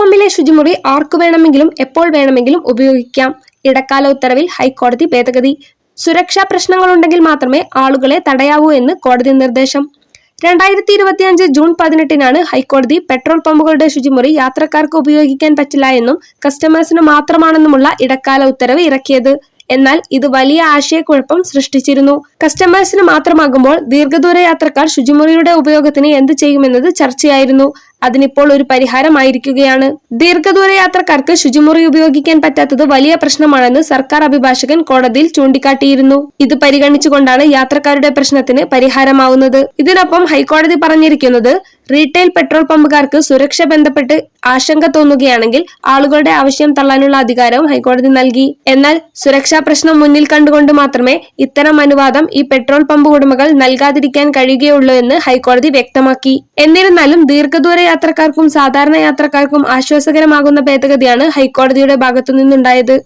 പമ്പിലെ ശുചിമുറി ആർക്കു വേണമെങ്കിലും എപ്പോൾ വേണമെങ്കിലും ഉപയോഗിക്കാം. ഇടക്കാല ഉത്തരവിൽ ഹൈക്കോടതി ഭേദഗതി. സുരക്ഷാ പ്രശ്നങ്ങളുണ്ടെങ്കിൽ മാത്രമേ ആളുകളെ തടയാവൂ എന്ന് കോടതി നിർദ്ദേശം. രണ്ടായിരത്തി ഇരുപത്തിയഞ്ച് ജൂൺ പതിനെട്ടിനാണ് ഹൈക്കോടതി പെട്രോൾ പമ്പുകളുടെ ശുചിമുറി യാത്രക്കാർക്ക് ഉപയോഗിക്കാൻ പറ്റില്ല എന്നും കസ്റ്റമേഴ്സിന് മാത്രമാണെന്നുമുള്ള ഇടക്കാല ഉത്തരവ് ഇറക്കിയത്. എന്നാൽ ഇത് വലിയ ആശയക്കുഴപ്പം സൃഷ്ടിച്ചിരുന്നു. കസ്റ്റമേഴ്സിന് മാത്രമാകുമ്പോൾ ദീർഘദൂര യാത്രക്കാർ ശുചിമുറിയുടെ ഉപയോഗത്തിന് എന്ത് ചെയ്യുമെന്നത് ചർച്ചയായിരുന്നു. അതിനിപ്പോൾ ഒരു പരിഹാരമായിരിക്കുകയാണ്. ദീർഘദൂര യാത്രക്കാർക്ക് ശുചിമുറി ഉപയോഗിക്കാൻ പറ്റാത്തത് വലിയ പ്രശ്നമാണെന്ന് സർക്കാർ അഭിഭാഷകൻ കോടതിയിൽ ചൂണ്ടിക്കാട്ടിയിരുന്നു. ഇത് പരിഗണിച്ചുകൊണ്ടാണ് യാത്രക്കാരുടെ പ്രശ്നത്തിന് പരിഹാരമാവുന്നത്. ഇതിനൊപ്പം ഹൈക്കോടതി പറഞ്ഞിരിക്കുന്നത് റീറ്റെയിൽ പെട്രോൾ പമ്പുകാർക്ക് സുരക്ഷ ബന്ധപ്പെട്ട് ആശങ്ക തോന്നുകയാണെങ്കിൽ ആളുകളുടെ ആവശ്യം തള്ളാനുള്ള അധികാരവും ഹൈക്കോടതി നൽകി. എന്നാൽ സുരക്ഷാ പ്രശ്നം മുന്നിൽ കണ്ടുകൊണ്ട് മാത്രമേ ഇത്തരം അനുവാദം ഈ പെട്രോൾ പമ്പ് ഉടമകൾ നൽകാതിരിക്കാൻ കഴിയുകയുള്ളൂ എന്ന് ഹൈക്കോടതി വ്യക്തമാക്കി. എന്നിരുന്നാലും ദീർഘദൂര യാത്രക്കാർക്കും സാധാരണ യാത്രക്കാർക്കും ആശ്വാസകരമാകുന്ന ഭേദഗതിയാണ് ഹൈക്കോടതിയുടെ ഭാഗത്തുനിന്നുണ്ടായത്.